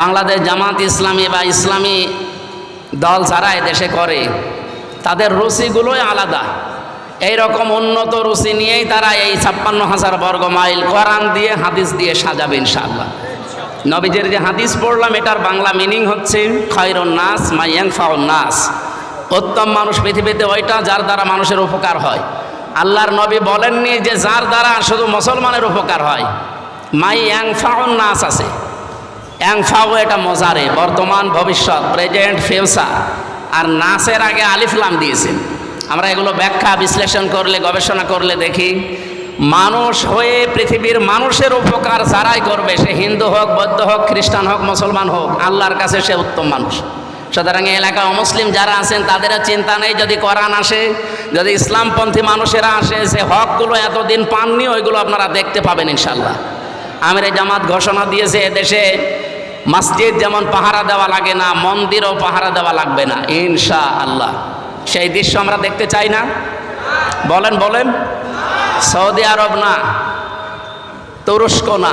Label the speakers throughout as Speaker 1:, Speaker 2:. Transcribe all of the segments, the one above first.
Speaker 1: বাংলাদেশ জামাত ইসলামী বা ইসলামী দল যারা দেশে করে, তাদের রুচিগুলোই আলাদা। এই রকম উন্নত রুচি নিয়েই তারা এই ছাপ্পান্ন হাজার বর্গ মাইল কোরআন দিয়ে, হাদিস দিয়ে সাজাবে ইনশাআল্লাহ। নবীজের যে হাদিস পড়লাম, এটার বাংলা মিনিং হচ্ছে, খয়রুন নাস মাইয়াং ফাউন নাস। উত্তম মানুষ পৃথিবীতে ওইটা যার দ্বারা মানুষের উপকার হয়। আল্লাহর নবী বলেননি যে যার দ্বারা শুধু মুসলমানের উপকার হয়। মাই ইয়াং ফাউন নাস আছে। অ্যাংফাও এটা মজারে। বর্তমান, ভবিষ্যৎ প্রেজেন্ট ফিউচার আর নাসের আগে আলিফলাম দিয়েছে। আমরা এগুলো ব্যাখ্যা, বিশ্লেষণ করলে, গবেষণা করলে দেখি, মানুষ হয়ে পৃথিবীর মানুষের উপকার যারাই করবে, সে হিন্দু হোক, বৌদ্ধ হোক, খ্রিস্টান হোক, মুসলমান হোক, আল্লাহর কাছে সে উত্তম মানুষ। সুতরাং এই এলাকায় অমুসলিম যারা আছেন তাদেরও চিন্তা নেই যদি কোরআন আসে, যদি ইসলামপন্থী মানুষেরা আসে, সে হকগুলো এতদিন পাননি, ওইগুলো আপনারা দেখতে পাবেন ইনশাল্লাহ আমির জামাত ঘোষণা দিয়েছে, এদেশে মসজিদ যেমন পাহারা দেওয়া লাগে না, মন্দিরও পাহারা দেওয়া লাগবে না ইনশা আল্লাহ সেই দৃশ্য আমরা দেখতে চাই না। বলেন বলেন। সৌদি আরব না, তুরস্ক না,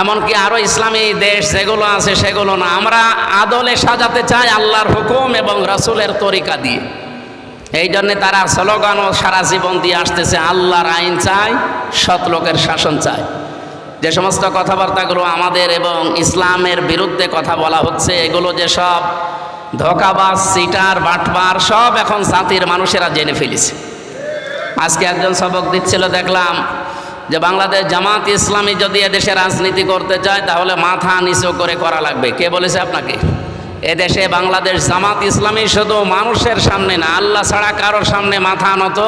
Speaker 1: এমনকি আরও ইসলামী দেশ যেগুলো আছে সেগুলো না। আমরা আদলে সাজাতে চাই আল্লাহর হুকুম এবং রসুলের তরিকা দিয়ে। এই জন্যে তারা স্লোগানও সারা জীবন দিয়ে আসতেছে, আল্লাহর আইন চাই, সৎ লোকের শাসন চায় যে সমস্ত কথাবার্তাগুলো আমাদের এবং ইসলামের বিরুদ্ধে কথা বলা হচ্ছে, এগুলো যে সব ধোকাবাজ, সিটার, বাটবার, সব এখন জাতির মানুষেরা জেনে ফেলেছে। আজকে একজন সবক দিচ্ছিল, দেখলাম যে বাংলাদেশ জামাত ইসলামী যদি এদেশে রাজনীতি করতে চায়, তাহলে মাথা নিচু করে করা লাগবে। কে বলেছে আপনাকে? এদেশে বাংলাদেশ জামাত ইসলামী শুধু মানুষের সামনে না, আল্লাহ ছাড়া কারোর সামনে মাথা নত।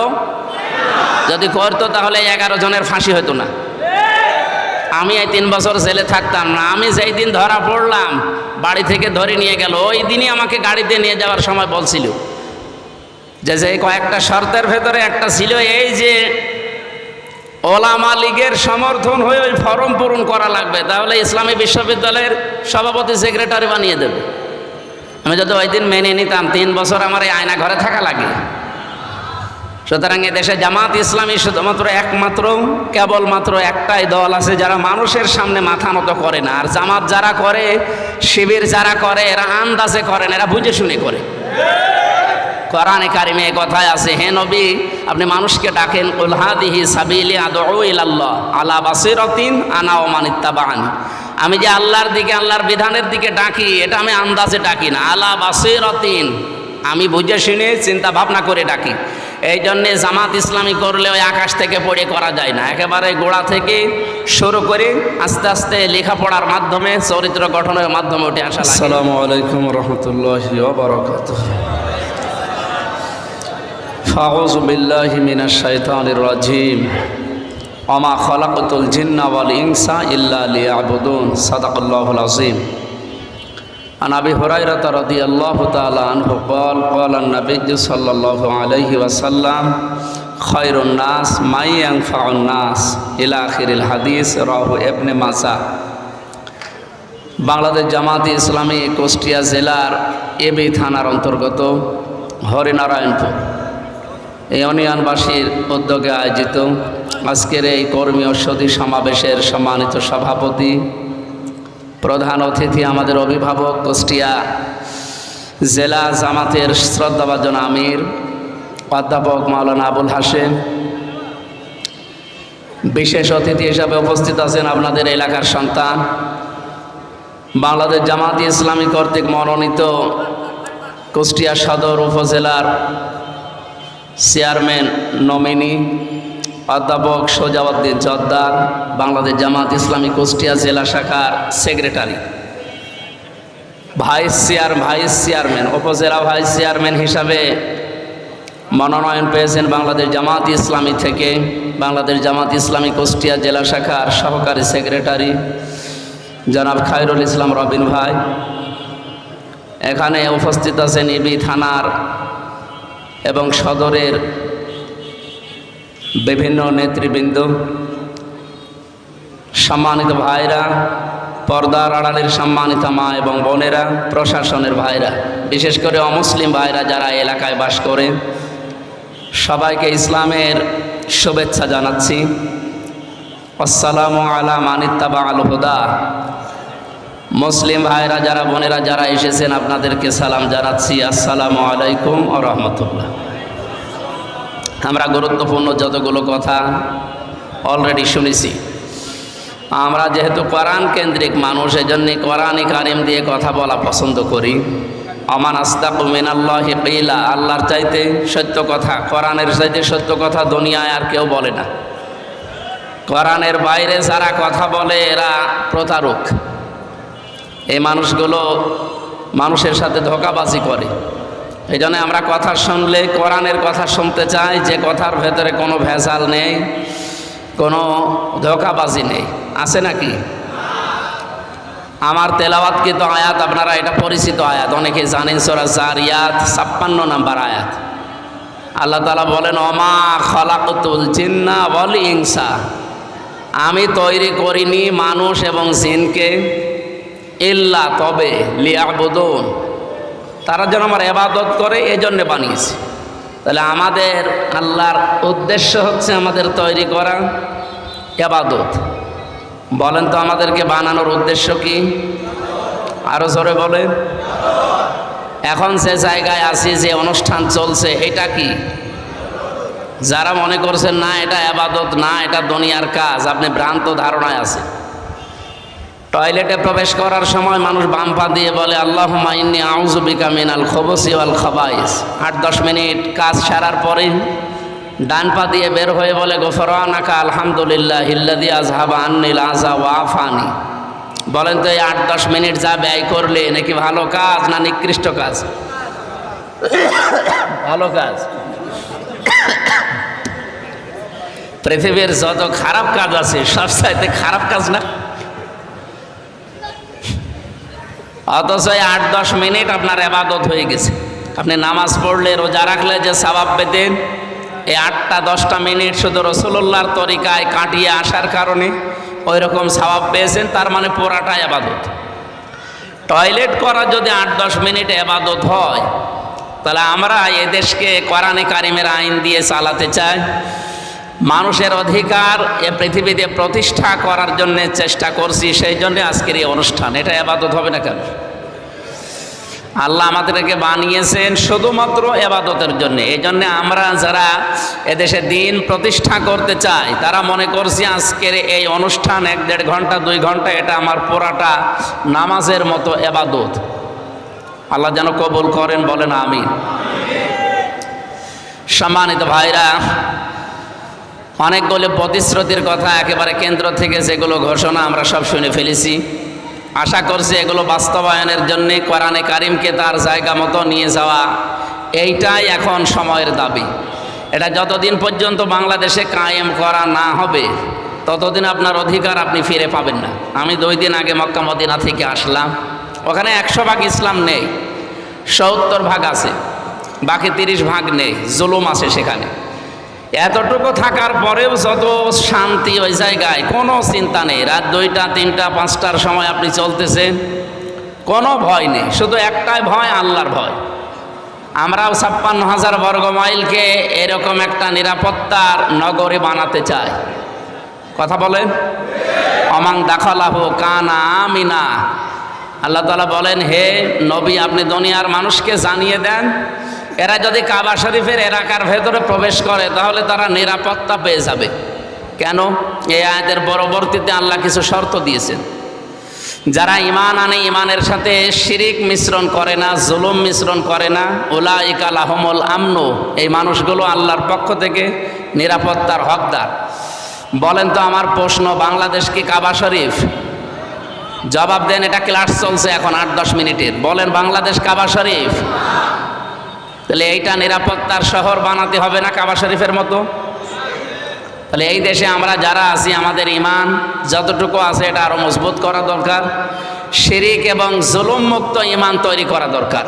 Speaker 1: যদি করতো, তাহলে এগারো জনের ফাঁসি হতো না। আমি এই তিন বছর জেলে থাকতাম না। আমি যেই দিন ধরা পড়লাম, বাড়ি থেকে ধরে নিয়ে গেল, ওই দিনই আমাকে গাড়িতে নিয়ে যাওয়ার সময় বলছিল যে যে কয়েকটা শর্তের ভেতরে একটা ছিল, এই যে ওলামা লীগের সমর্থন হয়ে ওই ফর্ম পূরণ করা লাগবে, তাহলে ইসলামী বিশ্ববিদ্যালয়ের সভাপতি সেক্রেটারি বানিয়ে দেবে। আমি যদি ওই দিন মেনে নিতাম, তিন বছর আমার এই আয়না ঘরে থাকা লাগে। সুতরাং দেশে জামাত ইসলামী শুধুমাত্র একমাত্র, কেবলমাত্র একটাই দল আছে যারা মানুষের সামনে মাথা নত করে না। আর জামাত যারা করে, শিবির যারা করে, এরা আন্দাজে করেন এরা বুঝে শুনে করে। কোরআনে কারিমে কথায় আছে, হে নবী, আপনি মানুষকে ডাকেন উলহাদিহি সাবিলি আদৌ ইলাল্লাহ, আলা বাসিরতিন আনা ওমানিত্তাবান আমি যে আল্লাহর দিকে, আল্লাহর বিধানের দিকে ডাকি, এটা আমি আন্দাজে ডাকি না। আলা বাসিরতিন, আমি বুঝে শুনে চিন্তা ভাবনা করে ডাকি। এই জন্যে জামাত ইসলামী করলে ওই আকাশ থেকে পড়ে করা যায় না। একেবারে গোড়া থেকে শুরু করে আস্তে আস্তে লেখাপড়ার মাধ্যমে, চরিত্র গঠনের মাধ্যমে উঠে আসা
Speaker 2: আসসালামু আলাইকুম রহমতুল্লাহ ফাউজ বিল্লাহ খলাকতুল জিন্না ওয়াল ইনসা ইল্লা লিয়াবুদুন। সাদাকাল্লাহুল আযীম। عن ابي هريره رضي الله تعالى عنه قال قال النبي صلى الله عليه وسلم خير الناس من ينفع الناس الى اخر الحديث رواه ابن ماجه বাংলাদেশ জামাতি ইসলামী কুষ্টিয়া জেলার এবি থানার অন্তর্গত হরিনারায়ণপুর এই অনিয়ানবাসীর উদ্যোগে আয়োজিত আজকের এই কর্মী ঔষধি সমাবেশের সম্মানিত সভাপতি প্রধান অতিথি আমাদের অভিভাবক কুষ্টিয়া জেলা জামাতের শ্রদ্ধাভাজন আমির, অধ্যাপক মাওলানা আবুল হাসেম বিশেষ অতিথি হিসাবে উপস্থিত আছেন আপনাদের এলাকার সন্তান, বাংলাদেশ জামাতি ইসলামী কর্তৃক মনোনীত কুষ্টিয়া সদর উপজেলার চেয়ারম্যান নমিনি অধ্যাপক সোজাউদ্দিন জর্দার বাংলাদেশ জামাত ইসলামী কুষ্টিয়া জেলা শাখার secretary. Vice chair, vice chairman, উপজেলা ভাইস চেয়ারম্যান হিসাবে মনোনয়ন পেয়েছেন বাংলাদেশ জামাত ইসলামী থেকে, বাংলাদেশ জামাত ইসলামী কুষ্টিয়া জেলা শাখার সহকারী সেক্রেটারি, জনাব খায়রুল ইসলাম রবিন ভাই। এখানে উপস্থিত আছেন ইবি থানার এবং সদরের বিভিন্ন নেতৃবৃন্দ, সম্মানিত ভাইরা, পর্দার আড়ালের সম্মানিত মা এবং বোনেরা, প্রশাসনের ভাইরা, বিশেষ করে অমুসলিম ভাইরা যারা এলাকায় বাস করে, সবাইকে ইসলামের শুভেচ্ছা জানাচ্ছি। আসসালামু আলা মানিত্তাবা আল হুদা।
Speaker 1: মুসলিম ভাইরা যারা বোনেরা যারা এসেছেন, আপনাদেরকে সালাম জানাচ্ছি। আসসালামু আলাইকুম ও রহমতুল্লাহ। আমরা গুরুত্বপূর্ণ যতগুলো কথা অলরেডি শুনেছি। আমরা যেহেতু কোরআন কেন্দ্রিক মানুষ, এজন্য কোরআনই কারিম দিয়ে কথা বলা পছন্দ করি। অমান আস্তাকু মিনাল্লাহ কিলা, আল্লাহর চাইতে সত্য কথা, কোরআনের চাইতে সত্য কথা দুনিয়ায় আর কেউ বলে না। কোরআনের বাইরে যারা কথা বলে, এরা প্রতারক। এই মানুষগুলো মানুষের সাথে ধোকাবাজি করে। এই জন্য আমরা কথা শুনলে, কোরআনের কথা শুনতে চাই, যে কথার ভেতরে কোনো ভেজাল নেই, কোনো ধোকাবাজি নেই। আছে নাকি? আমার তেলাওয়াতকৃত আয়াত, আপনারা এটা পরিচিত আয়াত, অনেকে জানেন সোরা জারিয়াত, ছাপ্পান্ন নাম্বার আয়াত। আল্লাহ তালা বলেন অমা খলাকতুল জিন্না বল ইংসা আমি তৈরি করিনি মানুষ এবং জিনকে, ইল্লা তবে লিয়াবুদুন। তারা যেন আমার এবাদত করে এই জন্যে বানিয়েছে। তাহলে আমাদের আল্লাহর উদ্দেশ্য হচ্ছে আমাদের তৈরি করা এবাদত। বলেন তো আমাদেরকে বানানোর উদ্দেশ্য কি? আরও জোরে বলেন। এখন যে জায়গায় আছি, যে অনুষ্ঠান চলছে, এটা কি? যারা মনে করছেন, না, এটা আবাদত না, এটা দুনিয়ার কাজ, আপনি ভ্রান্ত ধারণায় আছে টয়লেটে প্রবেশ করার সময় মানুষ বাম পা দিয়ে বলে আল্লাহ মাইনি আউজুবিকা মিনাল খবসি আল খাবাইস। আট দশ মিনিট কাজ সারার পরে ডান পা দিয়ে বের হয়ে বলে, গোফরানাকা আলহামদুলিল্লাহ হিল্লাদি আজহাবা আন্নিল আজা ওয়াফানি বলেন তো, এই আট দশ মিনিট যা ব্যয় করলে নাকি ভালো কাজ না নিকৃষ্ট কাজ? ভালো কাজ। পৃথিবীর যত খারাপ কাজ আছে সব চাইতে খারাপ কাজ না? অথচ আট, দশ মিনিট আপনার এবাদত হয়ে গেছে। আপনি নামাজ পড়লে, রোজা রাখলে যে স্বভাব পেতেন এই আটটা, দশটা মিনিট শুধু রসুল্লাহর তরিকায় কাটিয়ে আসার কারণে ওই রকম স্বভাব পেয়েছেন, তার মানে পোড়াটাই আবাদত টয়লেট করা যদি আট, দশ মিনিট এবাদত হয়, তাহলে আমরা এদেশকে কোরআনে কারিমের আইন দিয়ে চালাতে চাই। মানুষের অধিকার এ পৃথিবীতে প্রতিষ্ঠা করার জন্য চেষ্টা করছি, সেই জন্য আজকের এই অনুষ্ঠান। এটা এবাদত হবে না কেন? আল্লাহ আমাদেরকে বানিয়েছেন শুধুমাত্র এবাদতের জন্য। এই জন্য আমরা যারা এদেশে দিন প্রতিষ্ঠা করতে চাই, তারা মনে করছি আজকের এই অনুষ্ঠান এক দেড় ঘণ্টা, দুই ঘণ্টা, এটা আমার পোড়াটা নামাজের মতো এবাদত। আল্লাহ যেন কবুল করেন, বলেন আমি সম্মানিত ভাইরা অনেকগুলো প্রতিশ্রুতির কথা একেবারে কেন্দ্র থেকে যেগুলো ঘোষণা আমরা সব শুনে ফেলেছি। আশা করছি এগুলো বাস্তবায়নের জন্যে কোরআনে কারিমকে তার জায়গা মতো নিয়ে যাওয়া এইটাই এখন সময়ের দাবি। এটা যতদিন পর্যন্ত বাংলাদেশে কায়েম করা না হবে, ততদিন আপনার অধিকার আপনি ফিরে পাবেন না। আমি দুই দিন আগে মক্কা মদিনা থেকে আসলাম। ওখানে একশো ভাগ ইসলাম নেই, সত্তর ভাগ আছে, বাকি তিরিশ ভাগ নেই, জুলুম আছে সেখানে। এতটুকু থাকার পরেও যত শান্তি ওই জায়গায়, কোনো চিন্তা নেই। রাত দুইটা, তিনটা, পাঁচটার সময় আপনি চলতেছেন, কোনো ভয় নেই। শুধু একটাই ভয়, আল্লাহর ভয়। আমরাও ছাপ্পান্ন হাজার বর্গ মাইলকে এরকম একটা নিরাপত্তার নগরে বানাতে চাই। কথা বলেন? অমাং দাখলাহ কানা আমিনা। আল্লাহ তালা বলেন, হে নবী, আপনি দুনিয়ার মানুষকে জানিয়ে দেন এরা যদি কাবা শরীফের এলাকার ভেতরে প্রবেশ করে, তাহলে তারা নিরাপত্তা পেয়ে যাবে। কেন? এই আয়াতের পরবর্তীতে আল্লাহ কিছু শর্ত দিয়েছেন। যারা ইমান আনে ইমানের সাথে শিরিক মিশ্রণ করে না, জুলুম মিশ্রণ করে না ওলা ইকাল আহমল আমনো, এই মানুষগুলো আল্লাহর পক্ষ থেকে নিরাপত্তার হকদার। বলেন তো আমার প্রশ্ন, বাংলাদেশ কি কাবা শরীফ? জবাব দেন, এটা ক্লাস চলছে এখন আট দশ মিনিটের। বলেন, বাংলাদেশ কাবা শরীফ? তাহলে এইটা নিরাপত্তার শহর বানাতে হবে না কাবা শরীফের মতো? তাহলে এই দেশে আমরা যারা আছি, আমাদের ইমান যতটুকু আছে এটা আরও মজবুত করা দরকার। শিরিক এবং জুলুম মুক্ত ইমান তৈরি করা দরকার।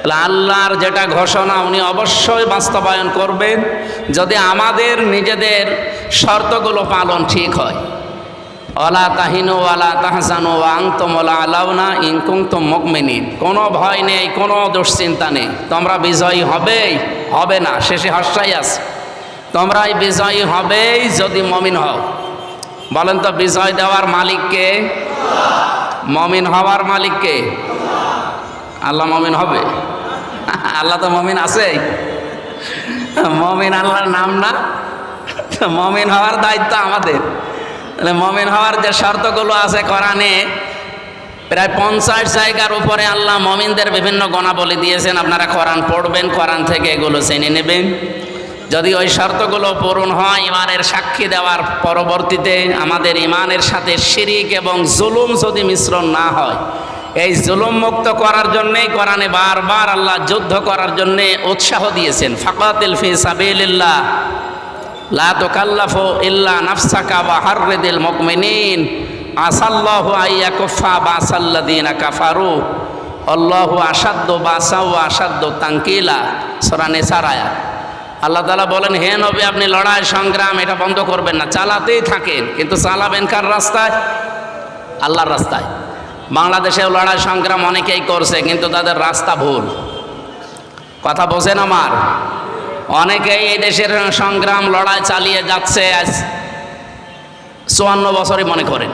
Speaker 1: তাহলে আল্লাহর যেটা ঘোষণা উনি অবশ্যই বাস্তবায়ন করবেন, যদি আমাদের নিজেদের শর্তগুলো পালন ঠিক হয়। অলা তাহিনু আলা তাহসানু আংতমলা আলাউনা ইংকুং তো মুকমিনিন। কোনো ভয় নেই, কোনো দুশ্চিন্তা নেই। তোমরা বিজয়ী হবেই, হবে না, শেষে হর্ষাই আছে। তোমরাই বিজয়ী হবেই যদি মমিন হও। বলেন তো, বিজয় দেওয়ার মালিককে মমিন হওয়ার মালিককে আল্লাহ মমিন হবে। আল্লাহ তো মমিন আছে মমিন আল্লাহর নাম না। মমিন হওয়ার দায়িত্ব আমাদের। তাহলে মমিন হওয়ার যে শর্তগুলো আছে কোরআনে, প্রায় পঞ্চাশ জায়গার উপরে আল্লাহ মমিনদের বিভিন্ন গণাবলী দিয়েছেন। আপনারা কোরআন পড়বেন, কোরআন থেকে এগুলো জেনে নেবেন। যদি ওই শর্তগুলো পূরণ হয়, ইমানের সাক্ষী দেওয়ার পরবর্তীতে আমাদের ইমানের সাথে শিরিক এবং জুলুম যদি মিশ্রণ না হয়, এই জুলুম মুক্ত করার জন্যেই কোরআনে বারবার আল্লাহ যুদ্ধ করার জন্যে উৎসাহ দিয়েছেন। ফাকাতিল ফি সাবিলিল্লাহ। আসাল্লাহু বাসাল্লাযিনা কাফারু। আল্লাহু বলেন, হে নবী, আপনি লড়াই, সংগ্রাম এটা বন্ধ করবেন না। চালাতেই থাকেন, কিন্তু চালাবেন কার রাস্তায়? আল্লাহর রাস্তায়। বাংলাদেশেও লড়াই, সংগ্রাম অনেকেই করছে, কিন্তু তাদের রাস্তা ভুল। কথা বোঝেন আমার? অনেকেই এই দেশের সংগ্রাম লড়াই চালিয়ে যাচ্ছে আজ চুয়ান্ন বছরই মনে করেন।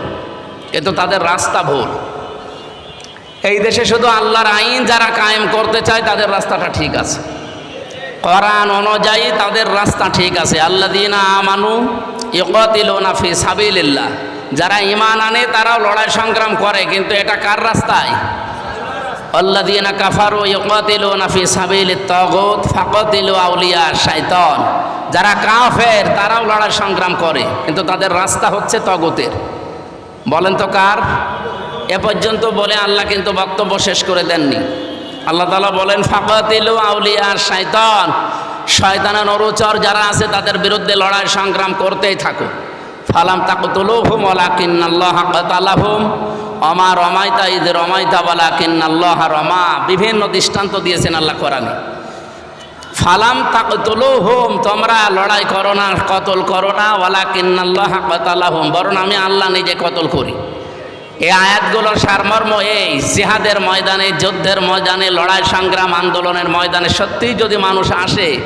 Speaker 1: কিন্তু তাদের রাস্তা ভুল। এই দেশে শুধু আল্লাহর আইন যারা কায়েম করতে চায়, তাদের রাস্তাটা ঠিক আছে। কোরআন অনুযায়ী তাদের রাস্তা ঠিক আছে। আল্লাহ দিনা আমানু ইকতিল নাফি সাবিল্লাহ যারা ইমান আনে, তারাও লড়াই সংগ্রাম করে, কিন্তু এটা কার রাস্তায়? আল্লাদিনা কাফারু ইকাতিলু নাফি সাবিল তাগুত ফাকাতিলু আউলিয়া শাইতান। যারা কাফের, তারাও লড়াই সংগ্রাম করে, কিন্তু তাদের রাস্তা হচ্ছে তগতের। বলেন তো কার? এ পর্যন্ত বলে আল্লাহ কিন্তু বক্তব্য শেষ করে দেননি। আল্লাহ তালা বলেন, ফাকাতিলু আউলিয়া শাইতান। শয়তানের অনুচর যারা আছে, তাদের বিরুদ্ধে লড়াই সংগ্রাম করতেই থাকো ফালাম তাকতুলুহুম ওয়ালাকিন্নাল্লাহ কাতালাহুম। অমা রমাইতা ঈদের রমাইতা বলা কিন্নাল্লাহ রমা। বিভিন্ন দৃষ্টান্ত দিয়েছেন আল্লাহ কোরআনে। ফালাম তাকতুলু হোম তোমরা লড়াই করো না, কতল করো না ওয়ালা কিন্নাল্লাহ কতালা হোম বরং আমি আল্লাহ নিজে কতল করি। এই আয়াতগুলোর সারমর্ম এই, জিহাদের ময়দানে, যুদ্ধের ময়দানে, লড়াই সংগ্রাম আন্দোলনের ময়দানে সত্যিই যদি মানুষ আসে,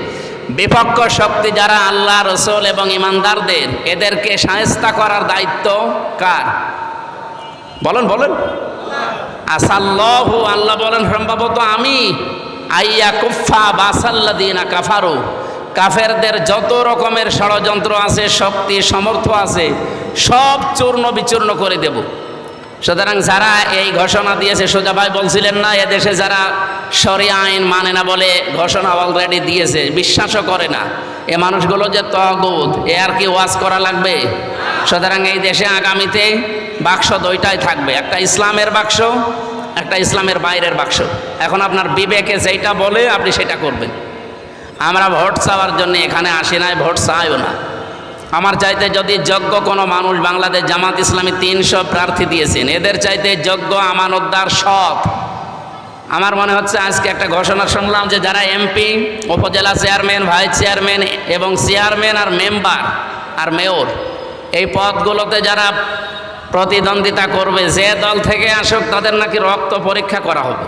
Speaker 1: বিপক্ষ শক্তি যারা আল্লাহ, রসুল এবং ইমানদারদের, এদেরকে সাহেস্তা করার দায়িত্ব কার? বলেন বলেন। আসাল্লাহু আল্লাহ বলেন, সম্ভবত আমি, আইয়া কুফা কাফারু। কাফেরদের যত রকমের ষড়যন্ত্র আছে, শক্তি সমর্থ আছে, সব চূর্ণ বিচূর্ণ করে দেব। সুতরাং যারা এই ঘোষণা দিয়েছে, সোজা ভাই বলছিলেন না, এদেশে যারা সরি আইন মানে না বলে ঘোষণা অলরেডি দিয়েছে, বিশ্বাসও করে না। এ মানুষগুলো যে তগুদ এ আর কি ওয়াজ করা লাগবে? সুতরাং এই দেশে আগামীতে বাক্স দুইটাই থাকবে, একটা ইসলামের বাক্স, একটা ইসলামের বাইরের বাক্স। এখন আপনার বিবেকে যেটা বলে, আপনি সেটা করবেন। আমরা ভোট চাওয়ার জন্য এখানে আসি নাই, ভোট চাইও না। আমার চাইতে যদি যোগ্য কোনো মানুষ বাংলাদেশ জামাত ইসলামী তিনশো প্রার্থী দিয়েছেন, এদের চাইতে যোগ্য আমানতদার সৎ আমার মনে হচ্ছে আজকে একটা ঘোষণা শুনলাম যে যারা এমপি, উপজেলা চেয়ারম্যান, ভাইস চেয়ারম্যান এবং চেয়ারম্যান আর মেম্বার আর মেয়র, এই পদগুলোতে যারা প্রতিদ্বন্দ্বিতা করবে, যে দল থেকে আসুক তাদের নাকি রক্ত পরীক্ষা করা হবে।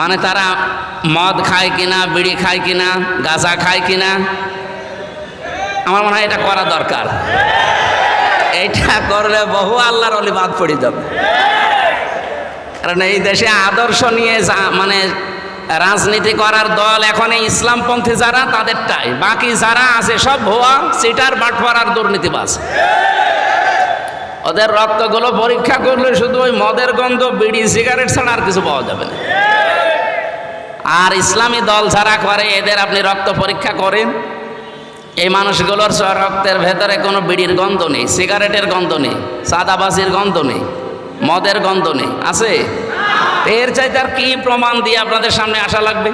Speaker 1: মানে তারা মদ খায় কিনা, বিড়ি খায় কিনা, গাঁজা খায় কিনা, আমার মনে হয় এটা করা দরকার। এইটা করলে বহু আল্লাহর অলি বাদ পড়ে যাবে। কারণ এই দেশে আদর্শ নিয়ে যা মানে রাজনীতি করার দল এখন এই ইসলামপন্থী যারা, তাদেরটাই। বাকি যারা আছে, সব ভুয়া, সিটার বাটফার আর দুর্নীতিবাজ। ওদের রক্তগুলো পরীক্ষা করলে শুধু ওই মদের গন্ধ, বিড়ি, সিগারেট ছাড়া আর কিছু পাওয়া যাবে না। আর ইসলামী দল ছাড়া করে, এদের আপনি রক্ত পরীক্ষা করেন, এই মানুষগুলোর রক্তের ভেতরে কোনো বিড়ির গন্ধ নেই, সিগারেটের গন্ধ নেই সাদাবাজির গন্ধ নেই, মদের গন্ধ নেই, আছে? এর চাইতে আর কি প্রমাণ দিয়ে আপনাদের সামনে আসা লাগবে?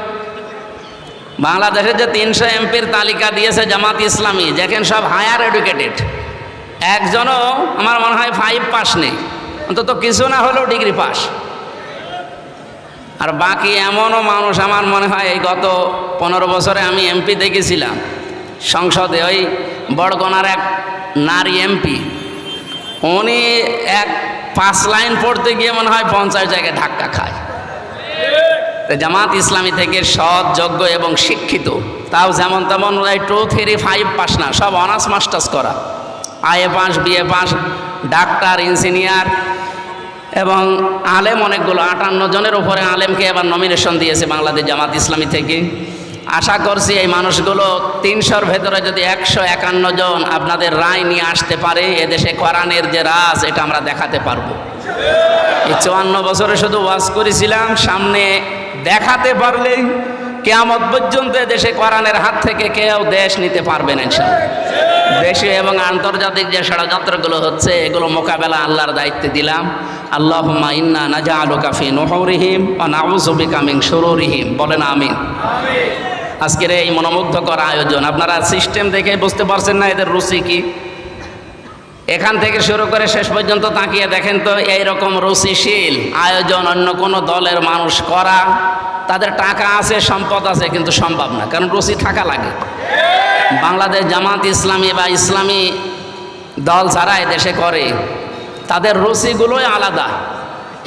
Speaker 1: বাংলাদেশের যে তিনশো এমপির তালিকা দিয়েছে জামাত ইসলামী যেখানে সব হায়ার এডুকেটেড একজনও আমার মনে হয় ফাইভ পাস নেই। অন্তত কিছু না হলেও ডিগ্রি পাস আর বাকি এমনও মানুষ আমার মনে হয় এই গত পনেরো বছরে আমি এমপি দেখেছিলাম। সংসদে ওই বড়গনার এক নারী এমপি উনি এক পাঁচ লাইন পড়তে গিয়ে মনে হয় পঞ্চাশ জায়গায় ধাক্কা খায়। জামাত ইসলামী থেকে সৎ, যোগ্য এবং শিক্ষিত। তাও যেমন তেমন টু থ্রি ফাইভ পাস না, সব অনার্স মাস্টার্স করা। IA pass BA pass doctor, engineer এবং আলেম অনেকগুলো। আটান্ন জনের উপরে আলেমকে এবার নমিনেশন দিয়েছে বাংলাদেশ জামাত ইসলামী থেকে। আশা করছি এই মানুষগুলো তিনশোর ভেতরে যদি একশো একান্ন জন আপনাদের রায় নিয়ে আসতে পারে, এদেশে কোরআনের যে রাজ, এটা আমরা দেখাতে পারব। এই চুয়ান্ন বছরে শুধু ওয়াজ করেছিলাম, সামনে দেখাতে পারলেই কেয়ামত পর্যন্ত দেশে কোরআনের হাত থেকে কেউ দেশ নিতে পারবে না দেশীয় এবং আন্তর্জাতিক যে ষড়যন্ত্রগুলো হচ্ছে, এগুলো মোকাবেলা আল্লাহর দায়িত্বে দিলাম। আল্লাহ ইন্না নাজা আলু কাফি নহরিহিম ও নাউজুবিকা মিং সুরুরিহিম বলেন আমিন। আজকের এই মনোমুগ্ধকর আয়োজন, আপনারা সিস্টেম দেখে বুঝতে পারছেন না এদের রুচি কি? এখান থেকে শুরু করে শেষ পর্যন্ত তাকিয়ে দেখেন তো, এইরকম রুচিশীল আয়োজন অন্য কোনো দলের মানুষ করা তাদের টাকা আছে, সম্পদ আছে, কিন্তু সম্ভব না, কারণ রুচি থাকা লাগে। বাংলাদেশ জামাত ইসলামী বা ইসলামী দল যারা দেশে করে, তাদের রুচিগুলোই আলাদা।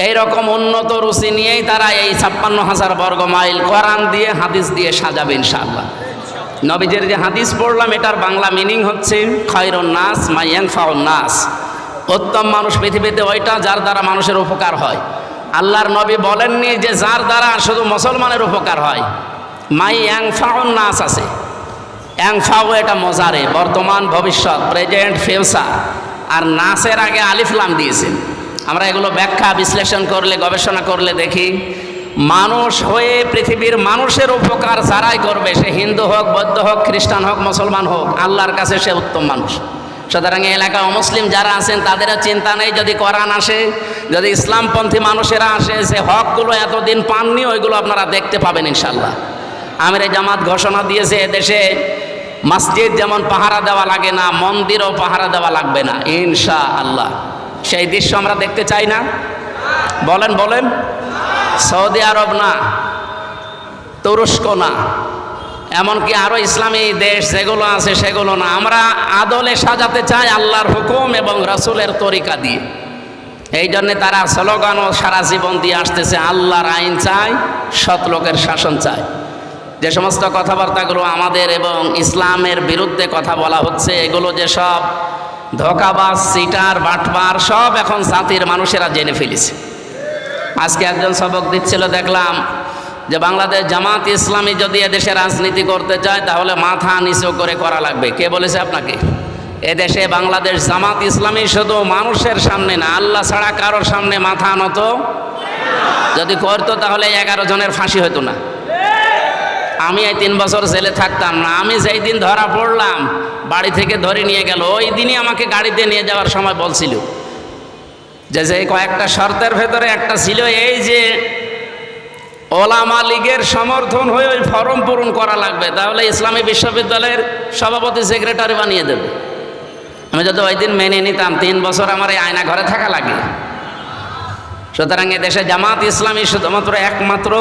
Speaker 1: এই রকম উন্নত রুচি নিয়েই তারা এই ছাপ্পান্ন হাজার বর্গ মাইল কোরআন দিয়ে, হাদিস দিয়ে সাজাবে ইনশাআল্লাহ। নবীজের যে হাদিস পড়লাম, এটার বাংলা মিনিং হচ্ছে, খয়রুন নাস মাইয়াং ফাউন নাস। উত্তম মানুষ পৃথিবীতে ওইটা যার দ্বারা মানুষের উপকার হয়। আল্লাহর নবী বলেননি যে যার দ্বারা শুধু মুসলমানের উপকার হয়। মাই ইয়াং ফাউন নাস আছে। অ্যাং ফাউ এটা মজারে, বর্তমান, ভবিষ্যৎ, প্রেজেন্ট, ফিউচার। আর নাসের আগে আলিফলাম দিয়েছেন আমরা এগুলো ব্যাখ্যা, বিশ্লেষণ করলে, গবেষণা করলে দেখি, মানুষ হয়ে পৃথিবীর মানুষের উপকার যারাই করবে, সে হিন্দু হোক, বৌদ্ধ হোক, খ্রিস্টান হোক, মুসলমান হোক, আল্লাহর কাছে সে উত্তম মানুষ। সুতরাং এই এলাকায় অমুসলিম যারা আছেন, তাদেরও চিন্তা নেই যদি কোরআন আসে যদি ইসলামপন্থী মানুষেরা আসে, সে হকগুলো এতদিন পাননি, ওইগুলো আপনারা দেখতে পাবেন ইনশাল্লাহ আমির জামাত ঘোষণা দিয়েছে দেশে মসজিদ যেমন পাহারা দেওয়া লাগে না, মন্দিরও পাহারা দেওয়া লাগবে না ইনশা আল্লাহ সেই দৃশ্য আমরা দেখতে চাই না। বলেন বলেন। সৌদি আরব না, তুরস্ক না, এমনকি আরও ইসলামী দেশ যেগুলো আছে সেগুলো না। আমরা আদলে সাজাতে চাই আল্লাহর হুকুম এবং রাসূলের তরিকা দিয়ে। এই জন্যে তারা স্লোগানও সারা জীবন দিয়ে আসতেছে, আল্লাহর আইন চাই, সৎ লোকের শাসন চায় যে সমস্ত কথাবার্তাগুলো আমাদের এবং ইসলামের বিরুদ্ধে কথা বলা হচ্ছে, এগুলো যে সব ধোকাবাজ, সিটার, বাটবার, সব এখন জাতির মানুষেরা জেনে ফেলেছে। আজকে একজন সবক দিচ্ছিল, দেখলাম যে বাংলাদেশ জামাত ইসলামী যদি এদেশে রাজনীতি করতে চায়, তাহলে মাথা নিচু করে করা লাগবে। কে বলেছে আপনাকে? এদেশে বাংলাদেশ জামাত ইসলামী শুধু মানুষের সামনে না, আল্লাহ ছাড়া কারোর সামনে মাথা নত। যদি করতো তাহলে এগারো জনের ফাঁসি হতো না। আমি এই তিন বছর জেলে থাকতাম না, আমি যেই দিন ধরা পড়লাম, বাড়ি থেকে ধরে নিয়ে গেল, ওই দিনই আমাকে গাড়িতে নিয়ে যাওয়ার সময় বলছিল যে যে কয়েকটা শর্তের ভেতরে একটা ছিল এই যে ওলামা লীগের সমর্থন হয়ে ওই ফর্ম পূরণ করা লাগবে, তাহলে ইসলামী বিশ্ববিদ্যালয়ের সভাপতি সেক্রেটারি বানিয়ে দেবে। আমি যদি ওই দিন মেনে নিতাম, তিন বছর আমার এই আয়না ঘরে থাকা লাগে। সুতরাং দেশে জামাত ইসলামী শুধুমাত্র একমাত্র,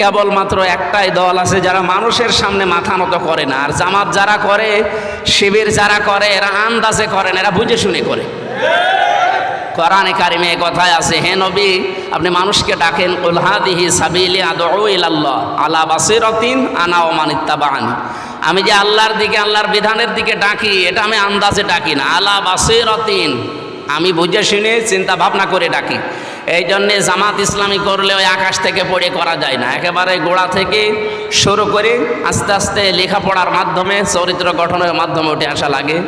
Speaker 1: কেবলমাত্র একটাই দল আছে যারা মানুষের সামনে মাথা নত করে না। আর জামাত যারা করে, শিবির যারা করে, এরা আন্দাজে করেন এরা বুঝে শুনে করে। কোরআনে কারিমে কথায় আছে, হে নবী, আপনি মানুষকে ডাকেন উলহাদিহি সাবিলি আদউ ইলাল্লাহ, আলা বাসিরাতিন আনা ওয়া মান ইত্তাবাআনি। আমি যে আল্লাহর দিকে, আল্লাহর বিধানের দিকে ডাকি, এটা আমি আন্দাজে ডাকি না। আলা বাসিরাতিন। আমি বুঝে শুনে চিন্তা ভাবনা করে ডাকি। এই জন্যে জামাত ইসলামী করলে ওই আকাশ থেকে পড়ে করা যায় না। একেবারে গোড়া থেকে শুরু করে আস্তে আস্তে লেখাপড়ার মাধ্যমে, চরিত্র গঠনের মাধ্যমে উঠে আসা লাগে।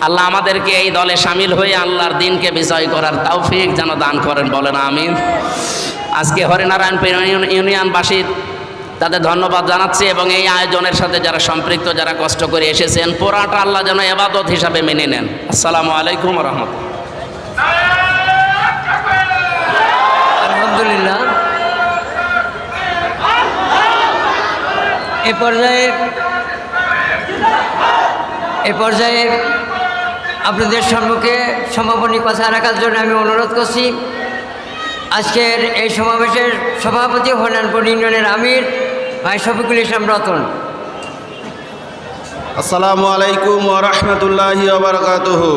Speaker 1: আল্লাহ আমাদেরকে এই দলে সামিল হয়ে আল্লাহর দিনকে বিজয় করার তৌফিক যেন দান করেন। বলেন আমিন। আজকে হরিনারায়ণপুর ইউনি- ইউনিয়নবাসীর তাদের ধন্যবাদ জানাচ্ছি এবং এই আয়োজনের সাথে যারা সম্পৃক্ত, যারা কষ্ট করে এসেছেন পুরাটা আল্লাহ যেন এবাদত হিসাবে মেনে নেন। আসসালামু আলাইকুম রহমতুল্লাহ।
Speaker 3: আলহামদুলিল্লাহ। এ পর্যায়ে এ পর্যায়ে আপনাদের সম্মুখে সমাপনী কথা রাখার জন্য আমি অনুরোধ করছি। আজকের এই সমাবেশের সভাপতি হরিয়ানপুর ইউনিয়নের আমির। ভাই শফিকুল ইসলাম রতন।
Speaker 4: আসসালামু আলাইকুম ওয়া রাহমাতুল্লাহি ওয়া বারাকাতুহু।